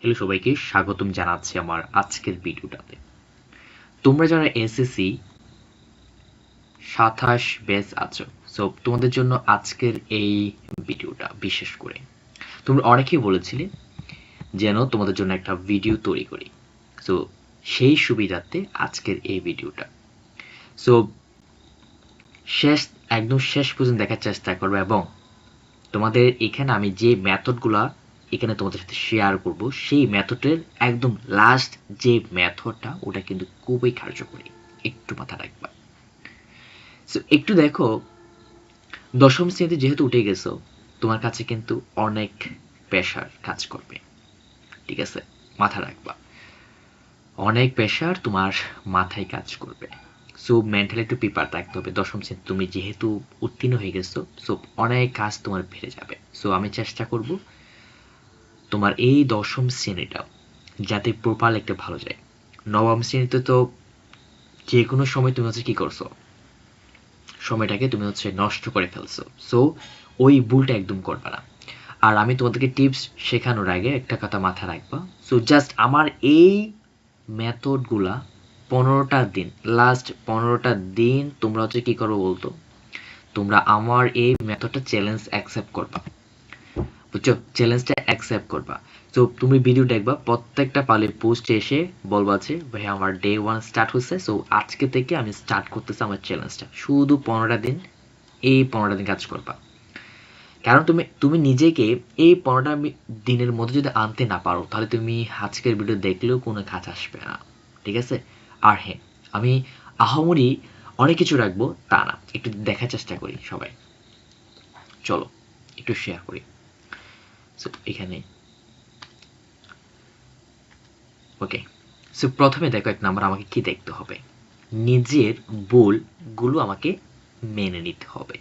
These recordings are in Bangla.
হ্যালো সবাইকে, স্বাগতম জানাচ্ছি আমার আজকের ভিডিওটাতে। তোমরা যারা এসএসসি সাতাশ ব্যাচ আছো সো তোমাদের জন্য আজকের এই ভিডিওটা বিশেষ করে। তোমরা অনেকেই বলেছিলে যেন তোমাদের জন্য একটা ভিডিও তৈরি করি। সো সেই সুবিধাতে আজকের এই ভিডিওটা। সো শেষ, একদম শেষ পর্যন্ত দেখার চেষ্টা করবে এবং তোমাদের এখানে আমি যে মেথডগুলা এখানে তোমাদের সাথে শেয়ার করব। সেই মেথডের একদম লাস্ট যে মেথডটা ওটা কিন্তু খুবই কার্যকরী। একটু মাথা রাখবা। সো একটু দেখো, দশম শ্রেণীতে যেহেতু উঠে গেছো, তোমার কাছে কিন্তু অনেক প্রেশার কাজ করবে। ঠিক আছে? মাথা রাখবা। অনেক প্রেশার তোমার মাথায় কাজ করবে। সো মেন্টালি একটু প্রিপার থাকতে হবে। দশম শ্রেণি তুমি যেহেতু উত্তীর্ণ হয়ে গেছো সো অনেক কাজ তোমার বেড়ে যাবে। সো আমি চেষ্টা করব তোমার এই দশম শ্রেণীটা যাতে প্রপার একটা ভালো যায়। নবম শ্রেণীতে তো যে কোনো সময় তুমি হচ্ছে কি করছ? সময়টাকে তুমি হচ্ছে নষ্ট করে ফেলছো। সো ওই ভুলটা একদম করবে না। আর আমি তোমাদেরকে টিপস শেখানোর আগে একটা কথা মাথা রাখবা। সো জাস্ট আমার এই মেথডগুলা পনেরোটা দিন লাস্ট পনেরোটা দিন তোমরা হচ্ছে কি করো বলতো? তোমরা আমার এই মেথডটা চ্যালেঞ্জ অ্যাকসেপ্ট করবা। বুঝছ চ্যালেঞ্জটা অ্যাকসেপ্ট করবা। তো তুমি ভিডিও দেখবা, প্রত্যেকটা পালে পোস্টে এসে বলবা যে, ভাই, আমার ডে ওয়ান স্টার্ট হচ্ছে সো আজকে থেকে আমি স্টার্ট করতেছি আমার চ্যালেঞ্জটা শুধু পনেরোটা দিন, এই পনেরোটা দিন কাজ করবা। কারণ তুমি তুমি নিজেকে এই পনেরোটা দিনের মধ্যে যদি আনতে না পারো, তাহলে তুমি আজকের ভিডিও দেখলেও কোনো কাজ আসবে না। ঠিক আছে? আর হ্যাঁ আমি আহামরি অনেক কিছু রাখব তা না। একটু দেখার চেষ্টা করি সবাই। চলো, একটু শেয়ার করি। সো এখানে। ওকে সো প্রথমে দেখো এক নাম্বার আমাকে কি দেখতে হবে? নিজের ভুলগুলো আমাকে মেনে নিতে হবে।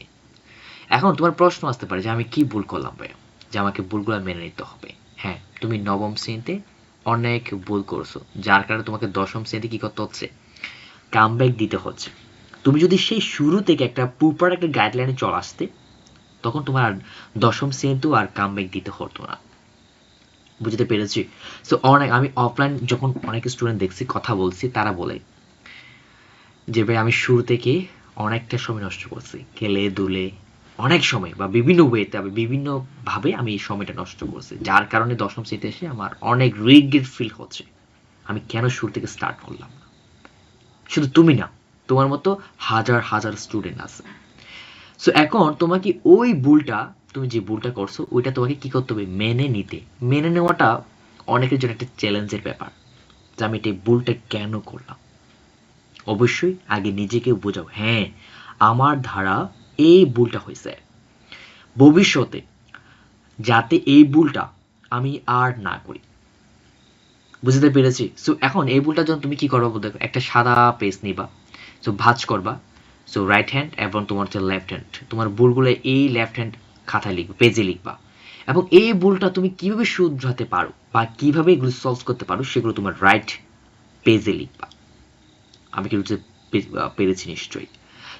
এখন তোমার প্রশ্ন আসতে পারে যে আমি কি ভুল করলাম ভাই যে আমাকে ভুলগুলো মেনে নিতে হবে। হ্যাঁ তুমি নবম শ্রেণীতে অনেক ভুল করছ। যার কারণে তোমাকে দশম শ্রেণীতে কি করতে হচ্ছে? কামব্যাক দিতে হচ্ছে। তুমি যদি সেই শুরু থেকে একটা প্রপার একটা গাইডলাইনে চলে আসতে তখন তোমার আর দশম শ্রেণীতেও আর কামব্যাক দিতে হতো না। বুঝতে পেরেছি? সো অনেক আমি অফলাইন যখন অনেক স্টুডেন্ট দেখছি, কথা বলছি, তারা বলে যে, ভাই, আমি শুরু থেকে অনেকটা সময় নষ্ট করছি। খেলে, দুলে, অনেক সময় বা বিভিন্ন ওয়েতে আমি বিভিন্নভাবে আমি এই সময়টা নষ্ট করছি। যার কারণে দশম শ্রেণীতে এসে আমার অনেক রিগ্রেট ফিল হচ্ছে। আমি কেন শুরু থেকে স্টার্ট করলাম না? শুধু তুমি না, তোমার মতো হাজার হাজার স্টুডেন্ট আছে। সো এখন তোমাকে ওই ভুলটা, তুমি যে ভুলটা করছ, ওইটা তোমাকে কি করতে হবে? মেনে নিতে। মেনে নেওয়াটা অনেকের জন্য একটা চ্যালেঞ্জের ব্যাপার, যে আমি এটা ভুলটা কেন করলাম? অবশ্যই আগে নিজেকে বোঝাও হ্যাঁ আমার ধারা এই ভুলটা হয়েছে। ভবিষ্যতে যাতে এই ভুলটা আমি আর না করি। বুঝতে পেরেছি? সো এখন এই ভুলটার জন্য তুমি কি করব দেখো একটা সাদা পেজ নিবা। সো ভাজ করবা। সো রাইট হ্যান্ড এবং তোমার হচ্ছে লেফট হ্যান্ড তোমার ভুলগুলো এই লেফট হ্যান্ড খাতায় লিখবে পেজে লিখবা। এবং এই ভুলটা তুমি কীভাবে শুধরাতে পারো বা কীভাবে এগুলো সলভ করতে পারো সেগুলো তোমার রাইট পেজে লিখবা। আমি কি পেরেছি নিশ্চয়ই।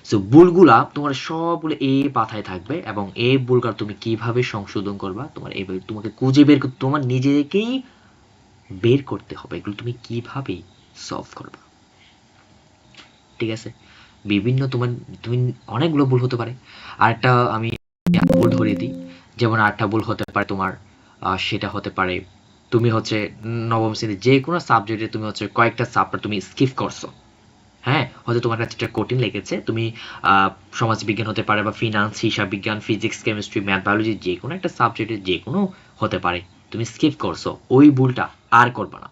সো ভুলগুলা তোমার সবগুলো এই পাথায় থাকবে এবং এই ভুলটা তুমি কীভাবে সংশোধন করবা, তোমার এই তোমাকে খুঁজে বের করতে তোমার নিজেকেই বের করতে হবে। এগুলো তুমি কীভাবে সলভ করবা? ঠিক আছে? বিভিন্ন তোমার, তুমি অনেকগুলো ভুল হতে পারে। আর একটা আমি ভুল ধরিয়ে দিই। যেমন আরেকটা ভুল হতে পারে তোমার সেটা হতে পারে তুমি হচ্ছে নবম শ্রেণির যে কোনো সাবজেক্টে তুমি হচ্ছে কয়েকটা সাবজেক্ট তুমি স্কিপ করছ। হ্যাঁ হয়তো তোমার কাছে এটা কঠিন লেগেছে। তুমি সমাজ বিজ্ঞান হতে পারে বা ফিনান্স হিসাব বিজ্ঞান ফিজিক্স কেমিস্ট্রি ম্যাথ বায়োলজি যে কোনো একটা সাবজেক্টে যে কোনো হতে পারে। তুমি স্কিপ করছ। ওই ভুলটা আর করবে না।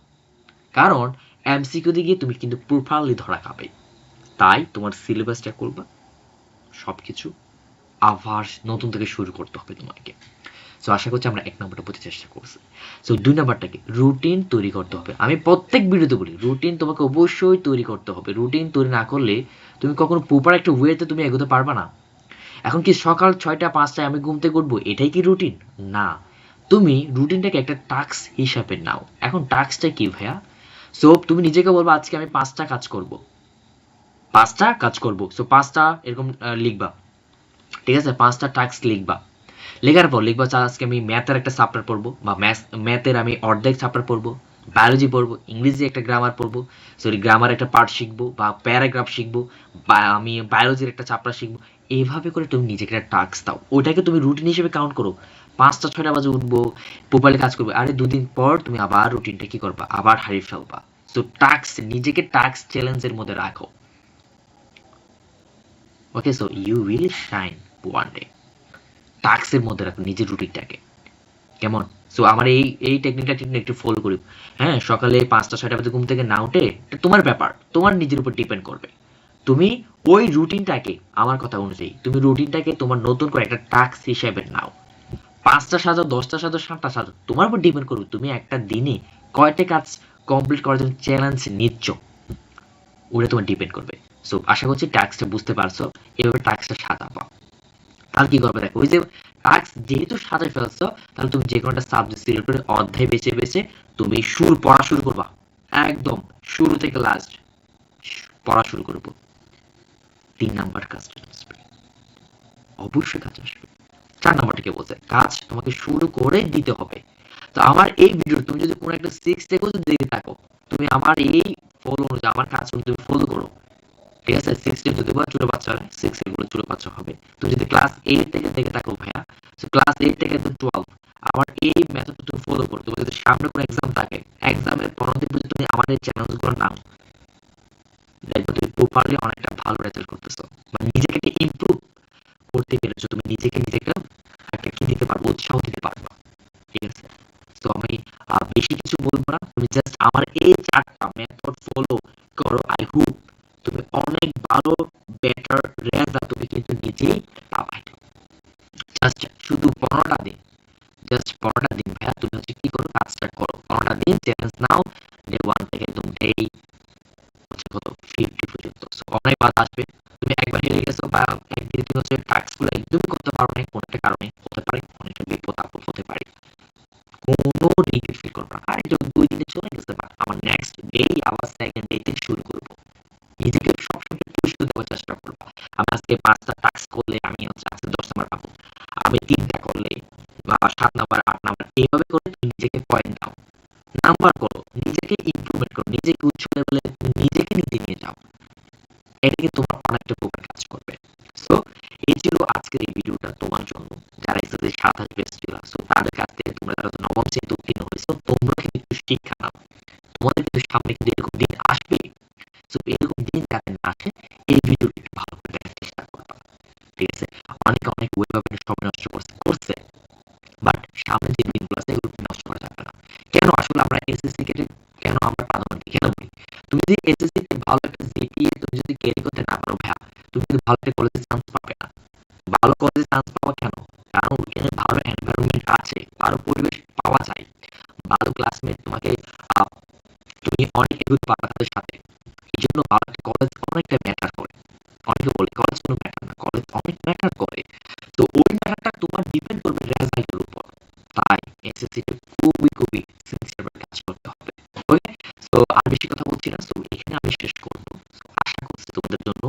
কারণ এমসিকিউ দিয়ে তুমি কিন্তু প্রপারলি ধরা খাবে। তাই তোমার সিলেবাসটা করবা সব কিছু আবার নতুন থেকে শুরু করতে হবে তোমাকে। সো আশা করছি আমরা এক নম্বরটা বুঝতে চেষ্টা করছি। সো দুই নম্বরটাকে রুটিন তৈরি করতে হবে। আমি প্রত্যেক ভিডিওতে বলি রুটিন তোমাকে অবশ্যই তৈরি করতে হবে। রুটিন তৈরি না করলে তুমি কখনো প্রপার একটা ওয়েতে তুমি এগোতে পারবে না। এখন কি সকাল ছয়টা, পাঁচটায় আমি ঘুমতে করব এটাই কি রুটিন না। তুমি রুটিনটাকে একটা টাস্ক হিসাবে নাও। এখন টাস্কটা কি ভাইয়া? সো তুমি নিজেকে বলব, আজকে আমি পাঁচটা কাজ করব। পাঁচটা কাজ করব। সো পাঁচটা এরকম লিখবা। ঠিক আছে? পাঁচটা টাস্ক লিখবা। লেখার পর লিখব আচ্ছা, আজকে আমি ম্যাথের একটা চ্যাপ্টার পড়ব বা ম্যাথ ম্যাথের আমি অর্ধেক চ্যাপ্টার পড়ব বায়োলজি পড়ব ইংরেজি একটা গ্রামার পড়ব সরি গ্রামার একটা পার্ট শিখব বা প্যারাগ্রাফ শিখব বা আমি বায়োলজির একটা চ্যাপ্টার শিখব। এইভাবে করে তুমি নিজেকে একটা টাস্ক দাও। ওইটাকে তুমি রুটিন হিসেবে কাউন্ট করো। পাঁচটা ছয়টা বাজে উঠবো প্রপারলি কাজ করবে। আরে দুদিন পর তুমি আবার রুটিনটা কি করবা? আবার হারিয়ে ফেলবা। তো টাস্ক নিজেকে টাস্ক চ্যালেঞ্জের মধ্যে রাখো। Okay so you will shine one day টাস্কের মধ্যে রাখো নিজের রুটিনটাকে কেমন? সো আমার এই এই টেকনিকটা কিন্তু একটু ফলো করি। হ্যাঁ সকালে পাঁচটা, ছয়টা বাজে ঘুম থেকে না উঠে তোমার ব্যাপার। তোমার নিজের উপর ডিপেন্ড করবে। তুমি ওই রুটিনটাকে আমার কথা অনুযায়ী, তুমি রুটিনটাকে তোমার নতুন করে একটা টাস্ক হিসেবে নাও। পাঁচটা সাজো, দশটা সাজো, সাতটা সাজাও তোমার উপর ডিপেন্ড করবে তুমি একটা দিনে কয়টা কাজ কমপ্লিট করার জন্য চ্যালেঞ্জ নিচ্ছ? ওটা তোমার ডিপেন্ড করবে। সো আশা করছি টাস্কটা বুঝতে পারছ, এভাবে টাস্কটা সাজাবা আর কি করবে দেখো, ওই যে টাস্ক যেহেতু সাজাই ফেলছো, তাহলে তুমি যে কোনো একটা সাবজেক্ট সিলেক্ট করে অধ্যায় বেছে বেছে তুমি শুরু, পড়া শুরু করবা। একদম শুরু থেকে লাস্ট পড়া শুরু করব তিন নাম্বার কাজটা আসবে অবশ্যই কাজ আসবে। চার নাম্বারটাকে বলছে? কাজ তোমাকে শুরু করে দিতে হবে। তো আমার এই ভিডিও তুমি যদি কোনো একটা সিক্স যদি দেখে থাকো। তুমি আমার এই ফলো অনুযায়ী, আমার কাজ তুমি ফলো করো। ঠিক আছে? সিক্স থেকে যদি বা ছোট বাচ্চা হয় সিক্স এগুলো ছোট বাচ্চা হবে। তুমি যদি ক্লাস এইট থেকে দেখে থাকো, ভাইয়া, তো ক্লাস এইট থেকে তো টুয়েলভ আমার এই মেথড তুমি ফলো করো। তুমি যদি সামনে কোনো এক্সাম থাকে এক্সামের পনেরো দিন যদি তুমি আমার এই চ্যানেলগুলো নাও। দেখবে তুমি প্রপারলি অনেকটা ভালো রেজাল্ট করতেছো। মানে নিজেকে ইমপ্রুভ করতে পেরেছ। তুমি নিজেকে তুমি জাস্ট আমার এই চারটা মেথড ফলো করো আই হোপ তুমি অনেক ভালো বেটার রেজাল্ট তুমি কিন্তু নিজেই পাবা জাস্ট শুধু পনেরোটা দিন। জাস্ট পনেরোটা দিন ভাইয়া, তুমি হচ্ছে কি করো, কাজটা করো। পনেরোটা দিন চ্যালেঞ্জ নাও ডে ওয়ান থেকে একদম ডে কত ফিফটি পর্যন্ত। অনেক বাধা আসবে। তুমি একবার হেরে গেছো বা একদিন তুমি হচ্ছে টাস্কগুলো একদমই করতে পারো না কোনো একটা কারণে, হতে পারে অনেকটা বিপদ আপদ হতে পারে। কোনো রিগ্রেট ফিল করব না। পাঁচটা টাস্ক করলে আমি হচ্ছে আজকে দশ নাম্বার পাবো। আমি তিনটা করলে বা সাত নাম্বার আট নাম্বার এইভাবে করে তুমি নিজেকে পয়েন্ট দাও। নাম্বার করো, নিজেকে ইমপ্রুভমেন্ট করো, নিজেকে উচ্চ লেভেলে নিজেকে নিজে নিয়ে যাও। এটা কিন্তু তোমার অনেকটা উপকার কাজ করবে। সো এই ছিল আজকের এই ভিডিওটা তোমার জন্য। যারা এসএসসি সাতাশ বেস্ট ছিল সো তাদের কাছ থেকে তোমরা যারা নবম শ্রেণীতে উত্তীর্ণ হয়েছো, তোমরা কিন্তু একটু শিক্ষা নাও। তোমাদের কিন্তু সামনে কিন্তু এরকম দিন আসবে সো এরকম দিন যাতে না আসে, এই ভিডিওটি একটু ভালো করে দেখার করবা অনেকে অনেক ওয়েব সময় নষ্ট করছে করছে। বাট সামনে যে দিনগুলো আছে এগুলো নষ্ট করা যাবে না। কেন আসলে আমরা এসএসসি কে কেন আমরা প্রাধান্য কেন বলি তুমি যদি এসএসসি তে ভালো একটা জিপিএ তুমি যদি ক্যারি করতে না পারো ভাইয়া, তুমি কিন্তু ভালো একটা কলেজে চান্স পাবে না। ভালো কলেজে চান্স পাওয়া কেন? কারণ ওখানে ভালো এনভায়রনমেন্ট আছে, ভালো পরিবেশ পাওয়া যায়। ভালো ক্লাসমেট তোমাকে তুমি অনেক এগুলো পাবে তাদের সাথে। এই জন্য ভালো একটা কলেজ অনেকটা তে খুবই খুবই সিনসিয়ার কাজ করতে হবে, ওকে? তো আর বেশি কথা বলছি না, তো এখানে আমি শেষ করব। আশা করছি তোমাদের জন্য